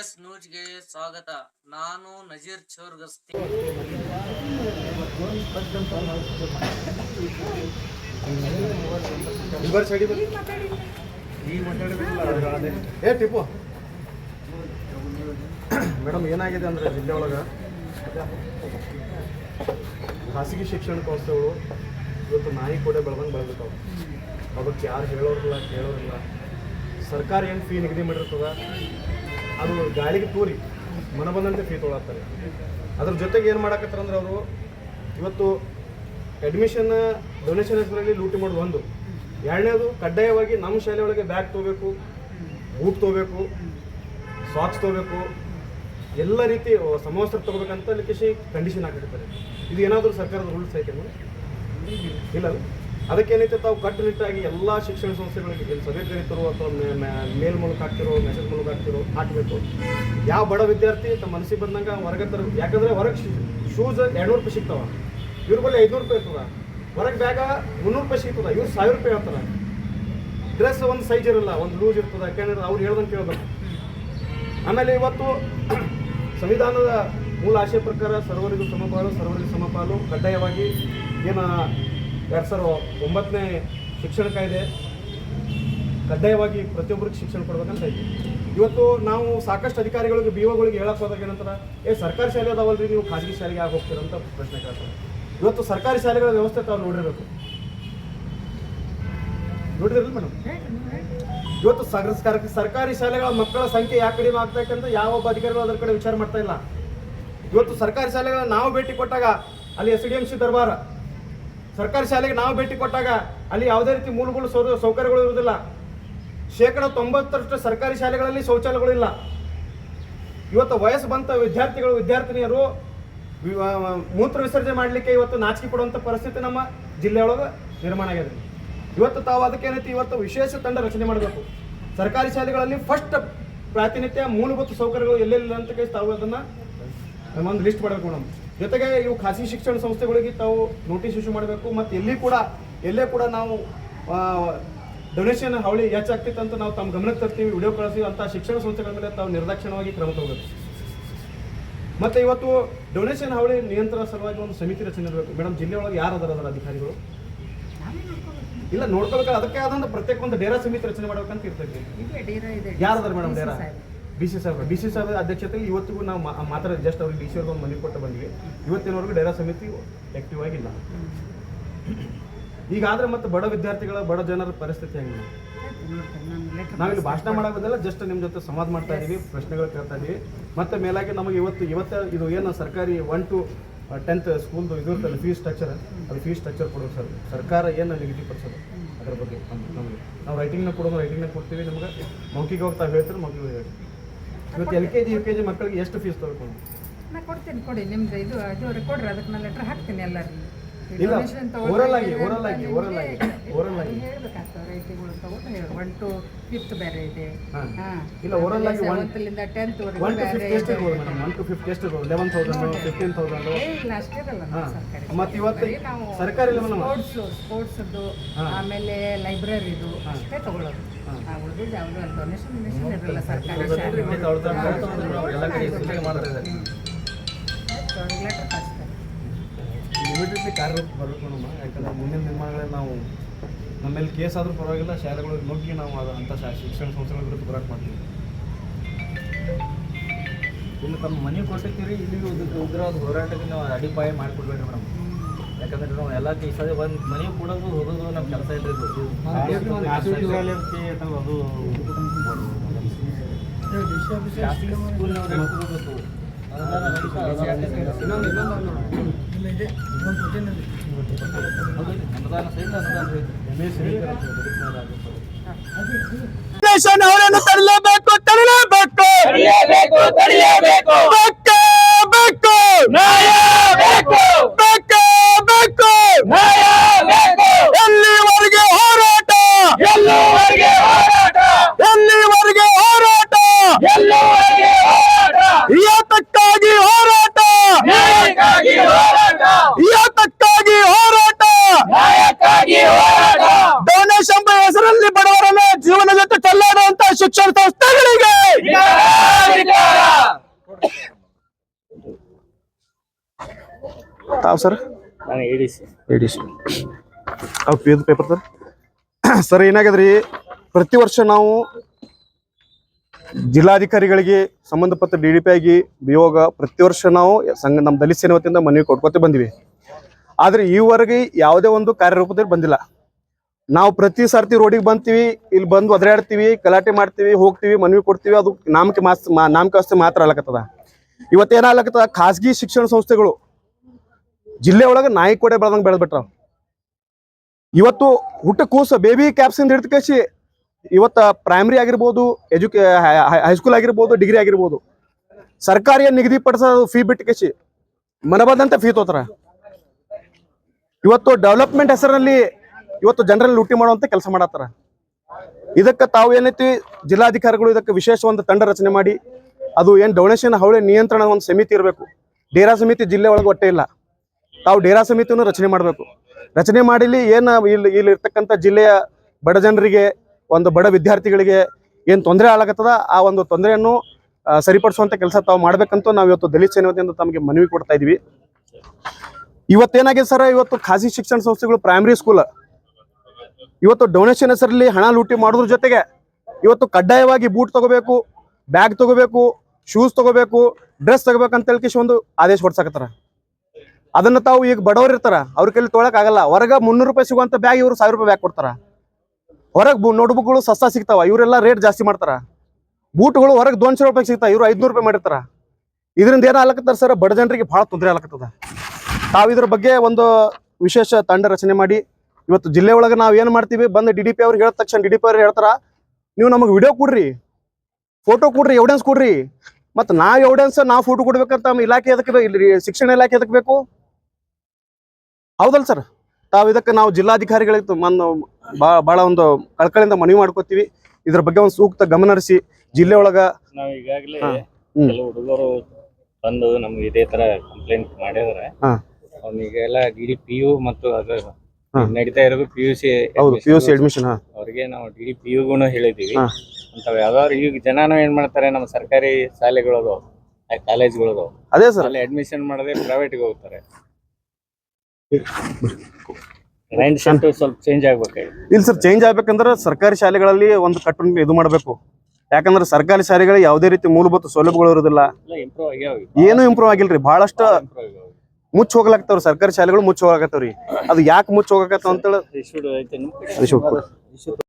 S ನ್ಯೂಸ್ಗೆ ಸ್ವಾಗತ. ನಾನು ನಜೀರ್ ಚೋರ್ಗಸ್ತಿ. ಏ ಟಿಪ್ಪು. ಮೇಡಮ್ ಏನಾಗಿದೆ ಅಂದ್ರೆ ಜಿಲ್ಲೆ ಒಳಗೆ? ಖಾಸಗಿ ಶಿಕ್ಷಣ ಸಂಸ್ಥೆಗಳು ಇವತ್ತು ನಾಯಿ ಕೂಡ ಬೆಳ್ದಂಗೆ ಬೆಳೆದಿರ್ತಾವೆ. ಅದಕ್ಕೆ ಯಾರು ಹೇಳೋರಿಲ್ಲ, ಕೇಳೋರಿಲ್ಲ. ಸರ್ಕಾರ ಏನು ಫೀ ನಿಗದಿ ಮಾಡಿರ್ತದ? ಅದು ಗಾಳಿಗೆ ತೂರಿ ಮನ ಬಂದಂತೆ ಫೀ ತೊಗೊಳತ್ತಾರೆ. ಅದ್ರ ಜೊತೆಗೆ ಏನು ಅಂದ್ರೆ ಅವರು ಇವತ್ತು ಅಡ್ಮಿಷನ್ ಡೊನೇಷನ್ ಹೆಸರಲ್ಲಿ ಲೂಟಿ ಮಾಡೋದು ಒಂದು. ಎರಡನೇದು ಕಡ್ಡಾಯವಾಗಿ ನಮ್ಮ ಶಾಲೆ ಒಳಗೆ ಬ್ಯಾಗ್ ತೊಗೋಬೇಕು, ಬೂಟ್ ತೊಗೋಬೇಕು ಸಾಕ್ಸ್ ತೊಗೋಬೇಕು. ಎಲ್ಲ ರೀತಿ ಸಮವಸ್ತ್ರ ತೊಗೋಬೇಕಂತ ಲಿಖಿಸಿ ಕಂಡೀಷನ್ ಹಾಕಿರ್ತಾರೆ. ಇದು ಏನಾದರೂ ಸರ್ಕಾರದ ರೂಲ್ಸ್ ಐತೆ ಇಲ್ಲ? ಅದಕ್ಕೇನೈತೆ, ತಾವು ಕಟ್ಟುನಿಟ್ಟಾಗಿ ಎಲ್ಲ ಶಿಕ್ಷಣ ಸಂಸ್ಥೆಗಳಿಗೆ ಸಭೆ ಕರೀತಿರೋ ಅಥವಾ ಮೇಲ್ ಮೂಲಕ ಹಾಕ್ತಿರೋ ಮೆಸೇಜ್ ಮೂಲಕ ಹಾಕ್ತಿರೋ, ಹಾಕಬೇಕು. ಯಾವ ಬಡ ವಿದ್ಯಾರ್ಥಿ ತಮ್ಮ ಮನಸ್ಸಿಗೆ ಬಂದಂಗೆ ಹೊರಗೆ ತರ, ಯಾಕಂದ್ರೆ ಹೊರಗೆ ಶೂಸ್ ಎರಡ್ನೂರು ರೂಪಾಯಿ ಸಿಗ್ತಾವ. ಇವ್ರ ಬಳಿ ಐದುನೂರು ರೂಪಾಯಿ ಇರ್ತದ. ಹೊರಗೆ ಬ್ಯಾಗ ಮುನ್ನೂರು ರೂಪಾಯಿ ಸಿಗ್ತದ. ಇವ್ರು ಸಾವಿರ ರೂಪಾಯಿ ಹೇಳ್ತಾರೆ. ಡ್ರೆಸ್ ಒಂದು ಸೈಜ್ ಇರಲ್ಲ, ಒಂದು ಲೂಸ್ ಇರ್ತದೆ. ಯಾಕಂದ್ರೆ ಅವ್ರು ಹೇಳ್ದಂಗೆ ಕೇಳಬೇಕು. ಆಮೇಲೆ ಇವತ್ತು, ಸಂವಿಧಾನದ ಮೂಲ ಆಶಯ ಪ್ರಕಾರ ಸರ್ವರಿಗೂ ಸಮಪಾಲು ಸರ್ವರಿಗೂ ಸಮಪಾಲು. ಕಡ್ಡಾಯವಾಗಿ ಏನು ಎರಡು ಸಾವಿರ ಒಂಬತ್ತನೇ ಶಿಕ್ಷಣ ಕಾಯ್ದೆ ಕಡ್ಡಾಯವಾಗಿ ಪ್ರತಿಯೊಬ್ಬರಿಗೆ ಶಿಕ್ಷಣ ಕೊಡ್ಬೇಕಂತ ಐತಿ. ಇವತ್ತು ನಾವು ಸಾಕಷ್ಟು ಅಧಿಕಾರಿಗಳಿಗೆ ಬಿ ಒಗಳಿಗೆ ಹೇಳಕ್ ಹೋದಾಗ ಏನಂತಾರ, ಏ, ಸರ್ಕಾರಿ ಶಾಲೆ ಅದಾವಲ್ರಿ, ನೀವು ಖಾಸಗಿ ಶಾಲೆಗೆ ಆಗಿ ಹೋಗ್ತೀರಂತ ಪ್ರಶ್ನೆ ಕೇಳ್ತಾರೆ. ಇವತ್ತು ಸರ್ಕಾರಿ ಶಾಲೆಗಳ ವ್ಯವಸ್ಥೆ ತಾವು ನೋಡಿರಬೇಕು. ನೋಡಿದ್ರಲ್ಲ ಮೇಡಮ್ ಇವತ್ತು ಸರ್- ಸರ್- ಸರ್ಕಾರಿ ಶಾಲೆಗಳ ಮಕ್ಕಳ ಸಂಖ್ಯೆ ಯಾಕೆ ಕಡಿಮೆ ಆಗ್ತಾ ಯಾವೊಬ್ಬ ಅಧಿಕಾರಿಗಳು ಅದರ ಕಡೆ ವಿಚಾರ ಮಾಡ್ತಾ ಇಲ್ಲ. ಇವತ್ತು ಸರ್ಕಾರಿ ಶಾಲೆಗಳನ್ನ ನಾವು ಭೇಟಿ ಕೊಟ್ಟಾಗ ಅಲ್ಲಿ ಎಸ್ ಡಿ ಎಂ ಸಿ ದರ್ಬಾರ. ಸರ್ಕಾರಿ ಶಾಲೆಗೆ ನಾವು ಭೇಟಿ ಕೊಟ್ಟಾಗ ಅಲ್ಲಿ ಯಾವುದೇ ರೀತಿ ಮೂಲಗಳು ಸೌ- ಸೌಕರ್ಯಗಳು ಇರುವುದಿಲ್ಲ. ಶೇಕಡ ತೊಂಬತ್ತರಷ್ಟು ಸರ್ಕಾರಿ ಶಾಲೆಗಳಲ್ಲಿ ಶೌಚಾಲಯಗಳು ಇಲ್ಲ. ಇವತ್ತು ವಯಸ್ಸು ಬಂತ ವಿದ್ಯಾರ್ಥಿಗಳು, ವಿದ್ಯಾರ್ಥಿನಿಯರು ಮೂತ್ರ ವಿಸರ್ಜನೆ ಮಾಡಲಿಕ್ಕೆ ಇವತ್ತು ನಾಚಿಕೆ ಪಡುವಂಥ ಪರಿಸ್ಥಿತಿ ನಮ್ಮ ಜಿಲ್ಲೆಯೊಳಗೆ ನಿರ್ಮಾಣ ಆಗಿದೆ. ಇವತ್ತು ತಾವು ಅದಕ್ಕೇನೈತಿ ಇವತ್ತು ವಿಶೇಷ ತಂಡ ರಚನೆ ಮಾಡಬೇಕು. ಸರ್ಕಾರಿ ಶಾಲೆಗಳಲ್ಲಿ ಫಸ್ಟ್ ಪ್ರಾತಿನಿತ್ಯ ಮೂಲಭೂತ ಸೌಕರ್ಯಗಳು ಎಲ್ಲೆಲ್ಲ ಅಂತ ಕೇಳಿ ತಾವು ಅದನ್ನ ಒಂದು ಲಿಸ್ಟ್ ಮಾಡಬೇಕು ಮೇಡಮ್. ಜೊತೆಗೆ ಇವು ಖಾಸಗಿ ಶಿಕ್ಷಣ ಸಂಸ್ಥೆಗಳಿಗೆ ತಾವು ನೋಟಿಸ್ ಇಶ್ಯೂ ಮಾಡಬೇಕು ಮತ್ತು ಎಲ್ಲಿ ಕೂಡ ಎಲ್ಲೇ ಕೂಡ ನಾವು ಡೊನೇಷನ್ ಹಾವಳಿ ಹೆಚ್ಚಾಗ್ತಿತ್ತು ಅಂತ ನಾವು ತಮ್ಮ ಗಮನಕ್ಕೆ ತರ್ತೀವಿ ವಿಡಿಯೋ ಕಳಿಸ್ತೀವಿ ಅಂತ ಶಿಕ್ಷಣ ಸಂಸ್ಥೆಗಳ ಮೇಲೆ ತಾವು ನಿರ್ದಾಕ್ಷಿಣ್ಯವಾಗಿ ಕ್ರಮ ತಗೋಬೇಕು. ಮತ್ತು ಇವತ್ತು ಡೊನೇಷನ್ ಹಾವಳಿ ನಿಯಂತ್ರಣ ಸಲುವಾಗಿ ಒಂದು ಸಮಿತಿ ರಚನೆ ಇರಬೇಕು. ಮೇಡಮ್ ಜಿಲ್ಲೆ ಒಳಗೆ ಯಾರು ಅದರ ಅದರ ಅಧಿಕಾರಿಗಳು? ಇಲ್ಲ ನೋಡ್ಕೊಬೇಕು ಅದಕ್ಕೆ ಆದಂತ ಪ್ರತ್ಯೇಕ ಒಂದು ಡೇರಾ ಸಮಿತಿ ರಚನೆ ಮಾಡ್ಬೇಕಂತ ಇರ್ತೈತಿ. ಅದಾರ ಮೇಡಮ್ ಡೇರಾ? ಡಿ ಸಿ ಸಾಹೇಬ್ ಡಿ ಸಿ ಸಾಹೇಬ್ ಅಧ್ಯಕ್ಷತೆಯಲ್ಲಿ ಇವತ್ತಿಗೂ ನಾವು ಮಾತ್ರ ಜಸ್ಟ್ ಅವ್ರಿಗೆ ಡಿ ಸಿ ಅವ್ರಿಗೆ ಒಂದು ಮನವಿ ಕೊಟ್ಟು ಬಂದ್ವಿ. ಇವತ್ತಿನವರೆಗೂ ಡೇರಾ ಸಮಿತಿ ಆಕ್ಟಿವ್ ಆಗಿಲ್ಲ. ಈಗಾದ್ರೆ ಮತ್ತೆ ಬಡ ವಿದ್ಯಾರ್ಥಿಗಳ, ಬಡ ಜನರ ಪರಿಸ್ಥಿತಿ ಹೆಂಗೆ ನಾವಿಲ್ಲಿ ಭಾಷಣ ಮಾಡೋದಲ್ಲ ಜಸ್ಟ್ ನಿಮ್ಮ ಜೊತೆ ಸಂವಾದ ಮಾಡ್ತಾ ಇದ್ದೀವಿ ಪ್ರಶ್ನೆಗಳು ಕೇಳ್ತಾ ಇದ್ದೀವಿ ಮತ್ತೆ ಮೇಲಾಗಿ ನಮಗೆ ಇವತ್ತು ಇವತ್ತು ಇದು ಏನು ಸರ್ಕಾರಿ ಒನ್ ಟು ಟೆಂತ್ ಸ್ಕೂಲ್ದು ಇದು ಇರ್ತಲ್ಲ ಫೀಸ್ ಸ್ಟ್ರಕ್ಚರ್ ಅದು ಫೀಸ್ ಸ್ಟ್ರಕ್ಚರ್ ಕೊಡೋದು ಸರ್. ಸರ್ಕಾರ ಏನು ನಿಗದಿಪಡಿಸೋದು ಅದ್ರ ಬಗ್ಗೆ ನಮ್- ನಮಗೆ ನಾವು ರೈಟಿಂಗ್ನ ಕೊಡೋದು ರೈಟಿಂಗ್ನ ಕೊಡ್ತೀವಿ ನಮಗೆ. ಮೌಖಿಕ ಹೋಗ್ತಾ ತಾವು ಹೇಳ್ತಾರೆ ಮೌಖಿಕ ಹೇಳಿ ಇವತ್ತು L K G U K G ಮಕ್ಕಳಿಗೆ ಎಷ್ಟು ಫೀಸ್ ತಗೋಕೊಂಡು ನಾ ಕೊಡ್ತೀನಿ ಕೊಡಿ. ನಿಮ್ದು ಇದು ಇದು ಕೊಡ್ರಿ ಅದಕ್ಕೆ ನಾನು ಲೆಟ್ರ್ ಹಾಕ್ತೀನಿ ಎಲ್ಲರಿಗೂ. ಇಲ್ಲ, ಓರಲ್ ಆಗಿ, ಓರಲ್ ಆಗಿ, ಓರಲ್ ಆಗಿ, ಓರಲ್ ಆಗಿ. ಹೇಳ್ಬೇಕಾಗ್ತದೆ ರೈಟಿಗಳು ತಗೊಂಡು ಹೇಳಿ. ಒನ್ ಟು ಫಿಫ್ತ್ ಬೇರೆ ಇದೆ. ಇಲ್ಲ, ಓರಲ್ ಆಗಿ ಟೆಂತ್ ಒನ್ ಟು ಎಷ್ಟು ಇದೆ. ಇರ್ಬೋದು ಮೇಡಮ್ ಒನ್ ಟು ಎಷ್ಟು ಇರ್ಬೋದು? ಲೆವೆನ್ ತೌಸಂಡು ಫಿಫ್ಟೀನ್ ತೌಸಂಡು ಏ, ಇಲ್ಲ ಅಷ್ಟಿರಲ್ಲ ನಮ್ಮ ಸರ್ಕಾರಿ ಮತ್ತೆ ಇವತ್ತು ಸರ್ಕಾರಿ ಸ್ಪೋರ್ಟ್ಸ್ ಸ್ಪೋರ್ಟ್ಸ್ದು. ಆಮೇಲೆ ಲೈಬ್ರರಿದು ಅಷ್ಟೇ ತಗೊಳ್ಳೋದು. ಉಳಿದಿದ್ದು ಯಾವುದು ಡೊನೇಷನ್ ಡೊನೇಷನ್ ಇರಲ್ಲ ಸರ್ಕಾರಿ ಲೆಟರ್ ಇಮಿಡಿಯೇಟ್ಲಿ ಕಾರ್ಯರೂಪಕ್ಕೆ ಬರಬೇಕು ನಮ್ಮ ಯಾಕಂದ್ರೆ ಮುಂದಿನ ನಿರ್ಮಾಣಗಳಲ್ಲಿ ನಾವು ನಮ್ಮಲ್ಲಿ ಕೇಸ್ ಆದರೂ ಪರವಾಗಿಲ್ಲ ಶಾಲೆಗಳು ನುಗ್ಗಿ ನಾವು ಅದು ಅಂಥ ಶಾ ಶಿಕ್ಷಣ ಸಂಸ್ಥೆಗಳ ವಿರುದ್ಧ ಹೋರಾಟ ಮಾಡ್ತೀವಿ. ಇಲ್ಲಿ ತಮ್ಮ ಮನೆ ಕೊಟ್ಟಿರ್ತೀರಿ ಇಲ್ಲಿಗೆ ಉದ್ರ ಉಗ್ರವಾದ ಹೋರಾಟಕ್ಕೆ ನಾವು ಅಡಿಪಾಯ ಮಾಡಿಕೊಡ್ಬೇಡ್ರಿ ಮೇಡಮ್. ಯಾಕಂದ್ರೆ ನಾವು ಎಲ್ಲ ಈ ಸರಿ ಒಂದು ಮನೆ ಕೊಡೋದು ಹೋಗೋದು ನಮ್ಮ ಕೆಲಸ ಇಲ್ರಿ ಇದು. ಖಾಸಗಿ ಇದೆ. ರಹಿತ ಸ್ಟೇಷನ್ ಅವರನ್ನು ತರಲೇಬೇಕು ತರಲೇಬೇಕು. ತಡೆಯಬೇಕು ತಡೆಯಬೇಕು ಬೇಕು ಬೇಕು. ಬೇಕು. ಬೇಕೇ ಬೇಕು. ಶಿಕ್ಷಣ ಸಂಸ್ಥೆಗಳಿಗೆ ತಾವು ಸರ್? Paper sir? ಸರ್ ರೀ ಪ್ರತಿ ವರ್ಷ ನಾವು ಜಿಲ್ಲಾಧಿಕಾರಿಗಳಿಗೆ ಸಂಬಂಧಪಟ್ಟ ಡಿ ಡಿ ಪಿ ಆಗಿ ವಿಯೋಗ ಪ್ರತಿ ವರ್ಷ ನಾವು ಸಂಘ ನಮ್ಮ ದಲಿತ ಸೇನೆ ವತಿಯಿಂದ ಮನವಿ ಕೊಟ್ಕೋತಿ ಬಂದಿವಿ. ಆದ್ರೆ ಈವರೆಗೆ ಯಾವುದೇ ಒಂದು ಕಾರ್ಯರೂಪದಲ್ಲಿ ಬಂದಿಲ್ಲ. ನಾವು ಪ್ರತಿ ಸರ್ತಿ ರೋಡಿಗೆ ಬಂತೀವಿ, ಇಲ್ಲಿ ಬಂದು ಒದರಾಡ್ತೀವಿ, ಗಲಾಟೆ ಮಾಡ್ತೀವಿ, ಹೋಗ್ತೀವಿ, ಮನವಿ ಕೊಡ್ತೀವಿ, ಅದು ನಾಮಕ ಮಾಸ್, ಮಾ- ನಾಮಕೆ ವ್ಯವಸ್ಥೆ ಮಾತ್ರ ಅಲ್ಲಕತ್ತದ ಇವತ್ತೇನಾಗ್ಲಕತ್ತದ ಖಾಸಗಿ ಶಿಕ್ಷಣ ಸಂಸ್ಥೆಗಳು. ಜಿಲ್ಲೆ ಒಳಗೆ ನಾಯಿ ಕೊಡೆ ಬೆಳೆದಂಗೆ ಬೆಳೆದ್ಬಿಟ್ರ. ಇವತ್ತು ಹುಟ್ಟ ಕೂಸ ಬೇಬಿ ಕ್ಯಾಪ್ಸಿಂದ ಹಿಡಿದು ಕಸಿ ಇವತ್ತ ಪ್ರೈಮರಿ ಆಗಿರ್ಬೋದು ಎಜುಕೇ ಹೈಸ್ಕೂಲ್ ಆಗಿರ್ಬೋದು ಡಿಗ್ರಿ ಆಗಿರ್ಬೋದು, ಸರ್ಕಾರಿಯ ನಿಗದಿಪಡಿಸೋ ಫೀ ಬಿಟ್ಟು ಕಸಿ ಮನಬಂದಂತ ಫೀ ತೋತಾರ ಇವತ್ತು ಡೆವಲಪ್ಮೆಂಟ್ ಹೆಸರಲ್ಲಿ ಇವತ್ತು ಜನರಲ್ಲಿ ಲೂಟಿ ಮಾಡುವಂತ ಕೆಲಸ ಮಾಡತ್ತಾರ. ಇದಕ್ಕೆ ತಾವು ಏನೈತಿ ಜಿಲ್ಲಾಧಿಕಾರಿಗಳು ಇದಕ್ಕೆ ವಿಶೇಷ ಒಂದು ತಂಡ ರಚನೆ ಮಾಡಿ, ಅದು ಏನು ಡೊನೇಷನ್ ಹವಳೆ ನಿಯಂತ್ರಣ ಒಂದು ಸಮಿತಿ ಇರಬೇಕು. ಡೇರಾ ಸಮಿತಿ ಜಿಲ್ಲೆ ಒಳಗೆ ಒಟ್ಟೆ ಇಲ್ಲ. ತಾವು ಡೇರಾ ಸಮಿತಿಯನ್ನು ರಚನೆ ಮಾಡಬೇಕು. ರಚನೆ ಮಾಡಿಲಿ ಏನು ಇಲ್ಲಿ ಇಲ್ಲಿ ಇರ್ತಕ್ಕಂಥ ಜಿಲ್ಲೆಯ ಬಡ ಜನರಿಗೆ, ಒಂದು ಬಡ ವಿದ್ಯಾರ್ಥಿಗಳಿಗೆ ಏನು ತೊಂದರೆ ಆಗತ್ತದ ಆ ಒಂದು ತೊಂದರೆಯನ್ನು ಸರಿಪಡಿಸುವಂತ ಕೆಲಸ ತಾವು ಮಾಡ್ಬೇಕಂತ ನಾವು ಇವತ್ತು ದಲಿತ ಸೇನೆಯಿಂದ ತಮಗೆ ಮನವಿ ಕೊಡ್ತಾ ಇದೀವಿ. ಇವತ್ತೇನಾಗಿದೆ ಸರ್, ಇವತ್ತು ಖಾಸಗಿ ಶಿಕ್ಷಣ ಸಂಸ್ಥೆಗಳು ಪ್ರೈಮರಿ ಸ್ಕೂಲ್ ಇವತ್ತು ಡೊನೇಷನ್ ಹೆಸರಲ್ಲಿ ಹಣ ಲೂಟಿ ಮಾಡೋದ್ರ ಜೊತೆಗೆ ಇವತ್ತು ಕಡ್ಡಾಯವಾಗಿ ಬೂಟ್ ತಗೋಬೇಕು ಬ್ಯಾಗ್ ತಗೋಬೇಕು ಶೂಸ್ ತಗೋಬೇಕು ಡ್ರೆಸ್ ತಗೋಬೇಕು ಅಂತ ಹೇಳಿ ಒಂದು ಆದೇಶ ಹೊಡ್ಸಕತ್ತಾರ. ಅದನ್ನ ತಾವು ಈಗ ಬಡವರು ಇರ್ತಾರ, ಅವ್ರ ಕೈಲಿ ತೊಳಕ್ ಆಗಲ್ಲ. ಹೊರಗ ಮುನ್ನೂರು ರೂಪಾಯಿ ಸಿಗುವಂತ ಬ್ಯಾಗ್ ಇವರು ಸಾವಿರ ರೂಪಾಯಿ ಬ್ಯಾಗ್ ಕೊಡ್ತಾರ. ಹೊರಗ್ ನೋಟ್ಬುಕ್ಗಳು ಸಸ್ತಾ ಸಿಗ್ತಾವ, ಇವರೆಲ್ಲ ರೇಟ್ ಜಾಸ್ತಿ ಮಾಡ್ತಾರ. ಬೂಟ್ಗಳು ಹೊರಗೆ ದೋನ್ಶೆ ರೂಪಾಯಿ ಸಿಗ್ತಾವ, ಇವರು ಐದ್ನೂರು ರೂಪಾಯಿ ಮಾಡಿರ್ತಾರ. ಇದರಿಂದ ಏನ ಆಗ್ಲಕತ್ತಾರ ಸರ್ ಬಡ ಜನರಿಗೆ ಬಹಳ ತೊಂದರೆ ಆಗ್ಲಕತ್ತದ. ತಾವು ಇದ್ರ ಬಗ್ಗೆ ಒಂದು ವಿಶೇಷ ತಂಡ ರಚನೆ ಮಾಡಿ ಇವತ್ತು ಜಿಲ್ಲೆ ಒಳಗೆ ನಾವು ಏನ್ ಮಾಡ್ತೀವಿ ಬಂದು ಡಿ ಡಿ ಪಿ ಅವ್ರಿಗೆ ಹೇಳಿದ ತಕ್ಷಣ ಡಿ ಡಿ ಪಿ ಅವ್ರು ಹೇಳ್ತಾರ ನೀವು ನಮಗೆ ವಿಡಿಯೋ ಕೊಡ್ರಿ ಫೋಟೋ ಕೊಡ್ರಿ ಎವಿಡೆನ್ಸ್ ಕೊಡ್ರಿ ಮತ್ತು ನಾವು ಎವಿಡೆನ್ಸ್ ನಾವು ಫೋಟೋ ಕೊಡ್ಬೇಕಂತ ನಮ್ಮ ಇಲಾಖೆ ಎದಕ್ಕೆ ಇಲ್ಲಿ ಶಿಕ್ಷಣ ಇಲಾಖೆ ಎದಕ್ಕೆ ಬೇಕು ಹೌದಲ್ಲ ಸರ್ ತಾವು ಇದಕ್ಕೆ ನಾವು ಜಿಲ್ಲಾಧಿಕಾರಿಗಳಿಗೆ ಬಾ- ಬಹಳ ಒಂದು ಕಳ್ಕಳಿಂದ ಮನವಿ ಮಾಡ್ಕೋತೀವಿ ಇದ್ರ ಬಗ್ಗೆ ಒಂದು ಸೂಕ್ತ ಗಮನ ಹರಿಸಿ ಜಿಲ್ಲೆ ಒಳಗ ನಾವು ಈಗಾಗಲೇ. ಕೆಲವು ಹುಡುಗರು ಬಂದು ನಮ್ಗೆ ಇದೇ ತರ ಕಂಪ್ಲೇಂಟ್ ಮಾಡಿದ್ರೆ. ಅವನಿಗೆಲ್ಲ ಡಿ ಡಿ ಪಿ ಯು ಮತ್ತು. ನಡೀತಾ ಇರೋದು ಪಿ ಯು ಸಿ ಹೌದು ಪಿ ಯು ಸಿ ಅಡ್ಮಿಷನ್ ಅವ್ರಿಗೆ ನಾವು ಡಿ ಪಿ ಪಿ ಗುಣ ಹೇಳಿದೀವಿ ಅಂತವ್ ಯಾವ್ದಾದ್ರು ಈಗ ಜನನು ಏನ್ ಮಾಡ್ತಾರೆ ನಮ್ಮ ಸರ್ಕಾರಿ ಶಾಲೆಗಳದು ಕಾಲೇಜ್ಗಳದು ಅದೇ ಸರ್. ಅಲ್ಲಿ ಅಡ್ಮಿಷನ್ ಮಾಡದೆ ಪ್ರೈವೇಟ್ಗೆ ಹೋಗ್ತಾರೆ. ಸ್ವಲ್ಪ ಚೇಂಜ್ ಇಲ್ಲ ಸರ್ ಚೇಂಜ್ ಆಗ್ಬೇಕಂದ್ರೆ ಸರ್ಕಾರಿ ಶಾಲೆಗಳಲ್ಲಿ ಒಂದು ಕಟ್ಟು ಇದು ಮಾಡಬೇಕು. ಯಾಕಂದ್ರೆ ಸರ್ಕಾರಿ ಶಾಲೆಗಳಿಗೆ ಯಾವುದೇ ರೀತಿ ಮೂಲಭೂತ ಸೌಲಭ್ಯಗಳು ಇರೋದಿಲ್ಲ. ಏನು ಇಂಪ್ರೂವ್ ಆಗ್ಯಾವ ಏನು ಇಂಪ್ರೂವ್ ಆಗಿಲ್ರಿ ಬಹಳಷ್ಟು ಮುಚ್ಚ ಹೋಗ್ಲಾಗ್ತಾವ್ರಿ ಸರ್ಕಾರಿ ಶಾಲೆಗಳು ಮುಚ್ಚ ಹೋಗಾಕತ್ತವ್ರಿ ಅದು ಯಾಕೆ ಮುಚ್ಚ ಹೋಗಕತ್ತಾವ ಅಂತೇಳಿ?